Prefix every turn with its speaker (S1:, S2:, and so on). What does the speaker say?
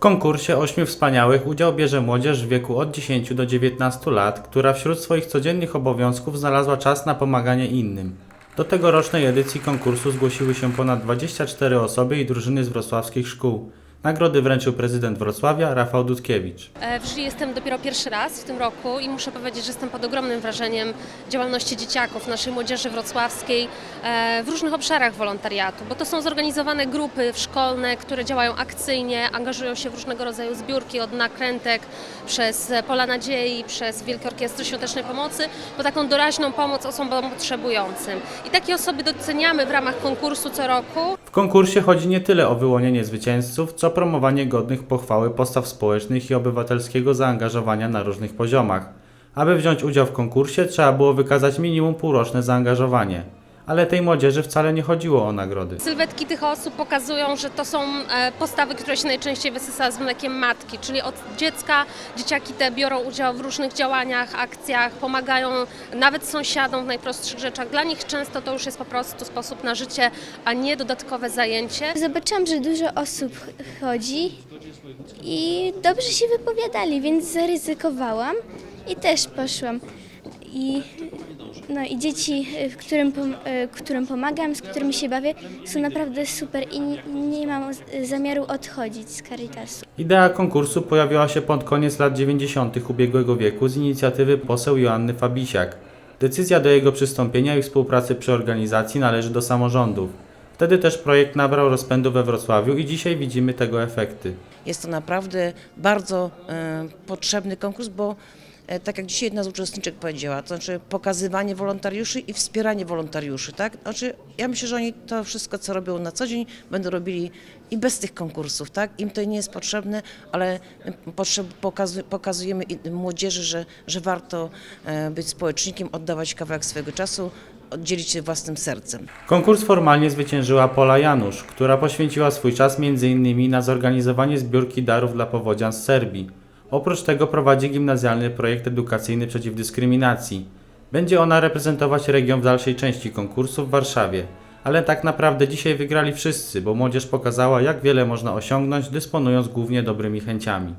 S1: konkursie ośmiu wspaniałych udział bierze młodzież w wieku od 10 do 19 lat, która wśród swoich codziennych obowiązków znalazła czas na pomaganie innym. Do tegorocznej edycji konkursu zgłosiły się ponad 24 osoby i drużyny z wrocławskich szkół. Nagrody wręczył prezydent Wrocławia Rafał Dudkiewicz.
S2: E, W jury jestem dopiero pierwszy raz w tym roku i muszę powiedzieć, że jestem pod ogromnym wrażeniem działalności dzieciaków, naszej młodzieży wrocławskiej e, w różnych obszarach wolontariatu, bo to są zorganizowane grupy szkolne, które działają akcyjnie, angażują się w różnego rodzaju zbiórki od nakrętek przez Pola Nadziei, przez Wielkie Orkiestry Świątecznej Pomocy, po taką doraźną pomoc osobom potrzebującym. I takie osoby doceniamy w ramach konkursu co roku.
S1: W konkursie chodzi nie tyle o wyłonienie zwycięzców, co promowanie godnych pochwały postaw społecznych i obywatelskiego zaangażowania na różnych poziomach. Aby wziąć udział w konkursie, trzeba było wykazać minimum półroczne zaangażowanie. Ale tej młodzieży wcale nie chodziło o nagrody.
S2: Sylwetki tych osób pokazują, że to są e, postawy, które się najczęściej wysysa z mlekiem matki, czyli od dziecka dzieciaki te biorą udział w różnych działaniach, akcjach, pomagają nawet sąsiadom w najprostszych rzeczach. Dla nich często to już jest po prostu sposób na życie, a nie dodatkowe zajęcie.
S3: Zobaczyłam, że dużo osób ch- chodzi i dobrze się wypowiadali, więc zaryzykowałam i też poszłam. I, no, i dzieci, y, w którym, pom- y, którym pomagam, z którymi się bawię, są naprawdę super i nie, mam y, zamiaru odchodzić z Caritasu.
S1: Idea konkursu pojawiła się pod koniec lat 90. ubiegłego wieku z inicjatywy poseł Joanny Fabisiak. Decyzja do jego przystąpienia i współpracy przy organizacji należy do samorządów. Wtedy też projekt nabrał rozpędu we Wrocławiu i dzisiaj widzimy tego efekty.
S4: Jest to naprawdę bardzo e, potrzebny konkurs, bo tak jak dzisiaj jedna z uczestniczek powiedziała, to znaczy pokazywanie wolontariuszy i wspieranie wolontariuszy, tak? Znaczy, ja myślę, że oni to wszystko, co robią na co dzień, będą robili i bez tych konkursów, tak? Im to nie jest potrzebne, ale potrzeb, pokazu, pokazujemy młodzieży, że, że warto e, być społecznikiem, oddawać kawałek swojego czasu, oddzielić się własnym sercem.
S1: Konkurs formalnie zwyciężyła Pola Janusz, która poświęciła swój czas m.in. na zorganizowanie zbiórki darów dla powodzian z Serbii. Oprócz tego prowadzi gimnazjalny projekt edukacyjny przeciw dyskryminacji. Będzie ona reprezentować region w dalszej części konkursu w Warszawie. Ale tak naprawdę dzisiaj wygrali wszyscy, bo młodzież pokazała jak wiele można osiągnąć dysponując głównie dobrymi chęciami.